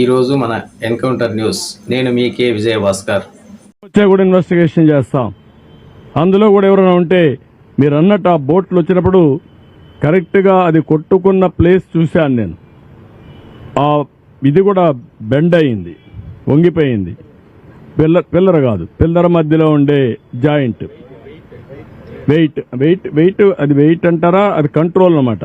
ఈరోజు మన encounter news. నేను మీ కే విజయ భాస్కర్ వచ్చే కూడా ఇన్వెస్టిగేషన్ చేస్తాం. అందులో కూడా ఎవరైనా ఉంటే మీరు అన్నట్టు ఆ బోట్లు వచ్చినప్పుడు కరెక్ట్గా అది కొట్టుకున్న ప్లేస్ చూశాను నేను. ఆ ఇది కూడా బెండ్ అయింది వంగిపోయింది. పిల్ల పిల్లర కాదు పిల్లర మధ్యలో ఉండే జాయింట్ వెయిట్ వెయిట్ వెయిట్ అది వెయిట్ అంటారా? అది కంట్రోల్ అనమాట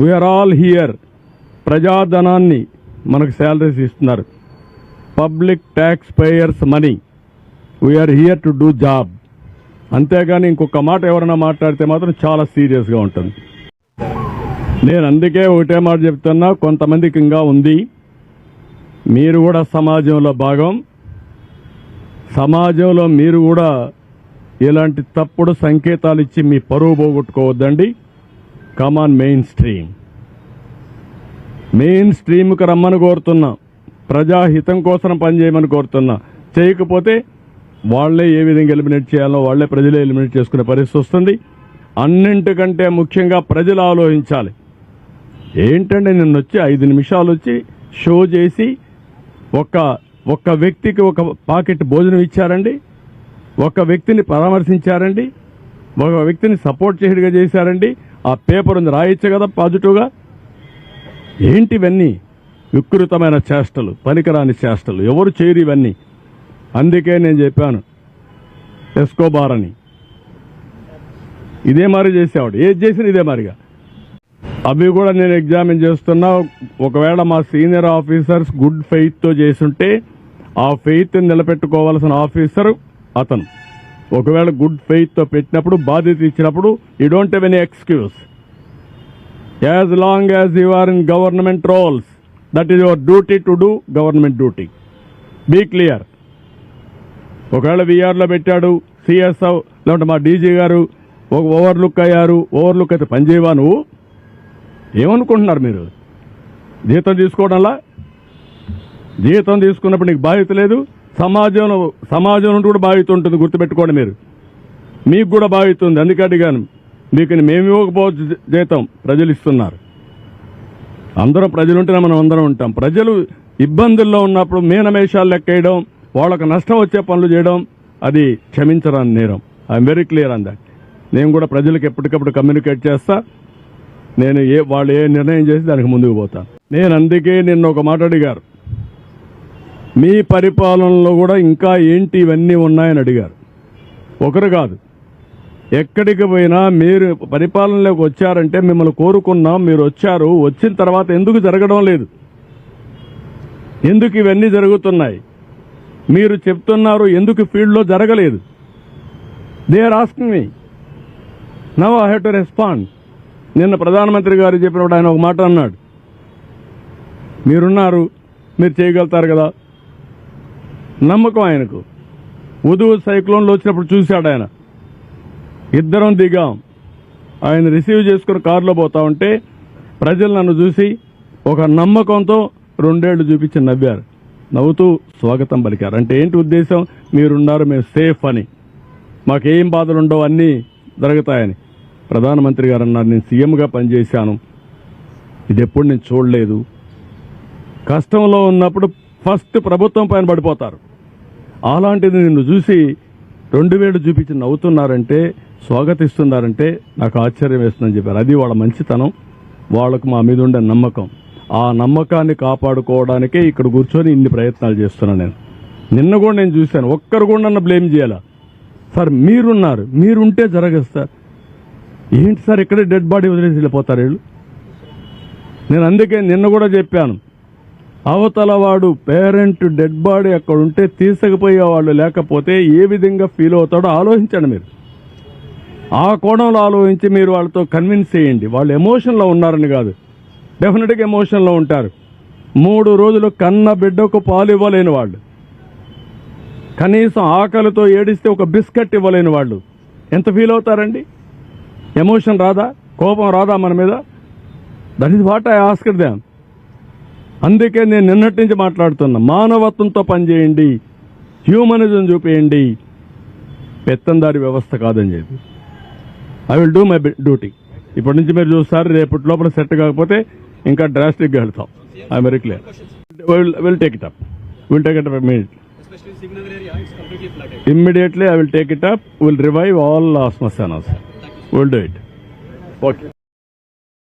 we are here హియర్ ప్రజాధనాన్ని మనకు శాలరీస్ ఇస్తున్నారు. Public tax payers money we are here to do job అంతేగాని ఇంకొక మాట ఎవరైనా మాట్లాడితే మాత్రం చాలా సీరియస్గా ఉంటుంది. నేను అందుకే ఒకటే మాట చెప్తున్నా కొంతమందికి ఇంకా ఉంది. మీరు కూడా సమాజంలో భాగం. సమాజంలో మీరు కూడా ఇలాంటి తప్పుడు సంకేతాలు ఇచ్చి మీ పరువు పోగొట్టుకోవద్దండి. కమాన్ మెయిన్ స్ట్రీమ్ మెయిన్ స్ట్రీమ్కి రమ్మని కోరుతున్నా. ప్రజాహితం కోసం పనిచేయమని కోరుతున్నా. చేయకపోతే వాళ్ళే ఏ విధంగా ఎలిమినేట్ చేయాలో వాళ్ళే ప్రజలే ఎలిమినేట్ చేసుకునే పరిస్థితి వస్తుంది. అన్నింటికంటే ముఖ్యంగా ప్రజలు ఆలోచించాలి. ఏంటంటే నిన్న వచ్చి ఐదు నిమిషాలు వచ్చి షో చేసి ఒక ఒక్క వ్యక్తికి ఒక పాకెట్ భోజనం ఇచ్చారండి. ఒక వ్యక్తిని పరామర్శించారండి. ఒక వ్యక్తిని సపోర్ట్ చేయడిగా చేశారండి. ఆ పేపర్ ఉంది రాయొచ్చు కదా పాజిటివ్గా? ఏంటి ఇవన్నీ? వికృతమైన చేష్టలు పనికిరాని చేష్టలు. ఎవరు చేయరు ఇవన్నీ. అందుకే నేను చెప్పాను ఎస్కోబార్ అని. ఇదే మరి చేసేవాడు. ఏది చేసిన ఇదే మరిగా. అవి కూడా నేను ఎగ్జామిన్ చేస్తున్నా. ఒకవేళ మా సీనియర్ ఆఫీసర్స్ గుడ్ ఫెయిత్తో చేసుంటే ఆ ఫెయిత్ నిలబెట్టుకోవాల్సిన ఆఫీసర్ అతను. ఒకవేళ గుడ్ ఫెయిత్తో పెట్టినప్పుడు బాధ్యత ఇచ్చినప్పుడు you don't have any excuse as long as you are in government roles that is your duty to do government duty be clear ఒకవేళ విఆర్లో పెట్టాడు సిఎస్ఓ లేదంటే మా డీజీ గారు ఒక ఓవర్లుక్ అయ్యారు ఓవర్లుక్ అయితే పనిచేయవా నువ్వు? ఏమనుకుంటున్నారు మీరు? జీతం తీసుకోవడంలా? జీతం తీసుకున్నప్పుడు నీకు బాధ్యత లేదు? సమాజంలో సమాజం నుండి కూడా బాధ్యత ఉంటుంది గుర్తుపెట్టుకోండి మీరు. మీకు కూడా బాధ్యత ఉంది అందుకే అడిగాను. మీకు మేము ఇవ్వకపోవచ్చు జీతం ప్రజలు ఇస్తున్నారు. అందరం ప్రజలు ఉంటేనే మనం అందరం ఉంటాం. ప్రజలు ఇబ్బందుల్లో ఉన్నప్పుడు మీనమేషాలు లెక్కేయడం వాళ్ళకు నష్టం వచ్చే పనులు చేయడం అది క్షమించరాని నేరం. I'm very clear on that నేను కూడా ప్రజలకు ఎప్పటికప్పుడు కమ్యూనికేట్ చేస్తా. నేను ఏ వాళ్ళు ఏ నిర్ణయం చేసి దానికి ముందుకు పోతాను నేను అందుకే నిన్న ఒక మాట అడిగారు. మీ పరిపాలనలో కూడా ఇంకా ఏంటి ఇవన్నీ ఉన్నాయని అడిగారు. ఒకరు కాదు ఎక్కడికి పోయినా మీరు పరిపాలనలోకి వచ్చారంటే మిమ్మల్ని కోరుకున్నాం మీరు వచ్చారు వచ్చిన తర్వాత ఎందుకు జరగడం లేదు? ఎందుకు ఇవన్నీ జరుగుతున్నాయి? మీరు చెప్తున్నారు ఎందుకు ఫీల్డ్లో జరగలేదు? They are asking me. Now I have to respond. నిన్న ప్రధానమంత్రి గారు చెప్పినప్పుడు ఆయన ఒక మాట అన్నాడు. మీరున్నారు మీరు చేయగలుగుతారు కదా? నమ్మకం ఆయనకు. ఉదువు సైక్లోన్లో వచ్చినప్పుడు చూశాడు ఆయన. ఇద్దరం దిగాం. ఆయన రిసీవ్ చేసుకుని కారులో పోతా ఉంటే ప్రజలు నన్ను చూసి ఒక నమ్మకంతో రెండేళ్ళు చూపించి నవ్వారు. నవ్వుతూ స్వాగతం పలికారు. అంటే ఏంటి ఉద్దేశం? మీరున్నారు మేము సేఫ్ అని. మాకేం బాధలు ఉండవు అన్నీ జరుగుతాయని. ప్రధానమంత్రి గారు అన్నారు నేను సీఎంగా పనిచేశాను. ఇది ఎప్పుడు నేను చూడలేదు. కష్టంలో ఉన్నప్పుడు ఫస్ట్ ప్రభుత్వం పైన పడిపోతారు. అలాంటిది నిన్ను చూసి రెండు వేలు చూపించి నవ్వుతున్నారంటే స్వాగతిస్తున్నారంటే నాకు ఆశ్చర్యం వేస్తుందని చెప్పారు. అది వాళ్ళ మంచితనం. వాళ్ళకు మా మీద ఉండే నమ్మకం. ఆ నమ్మకాన్ని కాపాడుకోవడానికే ఇక్కడ కూర్చొని ఇన్ని ప్రయత్నాలు చేస్తున్నాను నేను. నిన్న కూడా నేను చూశాను. ఒక్కరు కూడా నన్ను బ్లేమ్ చేయాలా? సార్ మీరున్నారు. మీరుంటే జరగదు సార్. ఏంటి సార్ ఇక్కడే డెడ్ బాడీ వదిలేసి వెళ్ళిపోతారు వీళ్ళు? నేను అందుకే నిన్న కూడా చెప్పాను. అవతల వాడు పేరెంట్ డెడ్ బాడీ అక్కడ ఉంటే తీసుకుపోయే వాళ్ళు లేకపోతే ఏ విధంగా ఫీల్ అవుతాడో ఆలోచించండి మీరు. ఆ కోణంలో ఆలోచించి మీరు వాళ్ళతో కన్విన్స్ చేయండి. వాళ్ళు ఎమోషన్లో ఉన్నారని కాదు. డెఫినెట్గా ఎమోషన్లో ఉంటారు. మూడు రోజులు కన్న బిడ్డకు పాలు ఇవ్వలేని వాళ్ళు. కనీసం ఆకలితో ఏడిస్తే ఒక బిస్కెట్ ఇవ్వలేని వాళ్ళు. ఎంత ఫీల్ అవుతారండి? ఎమోషన్ రాదా? కోపం రాదా మన మీద? That is what I asked them అందుకే నేను నిన్నటి నుంచి మాట్లాడుతున్నా. మానవత్వంతో పనిచేయండి. హ్యూమనిజం చూపేయండి. పెత్తందారి వ్యవస్థ కాదని చెప్పి. I will do my duty ఇప్పటి నుంచి మీరు చూస్తారు రేపటి లోపల సెట్ కాకపోతే ఇంకా డ్రాస్టిక్గా వెళ్తాం. I very clear will will take it up will take it up immediate Especially Signagar area, it's completely flooded. immediately I will take it up. We'll revive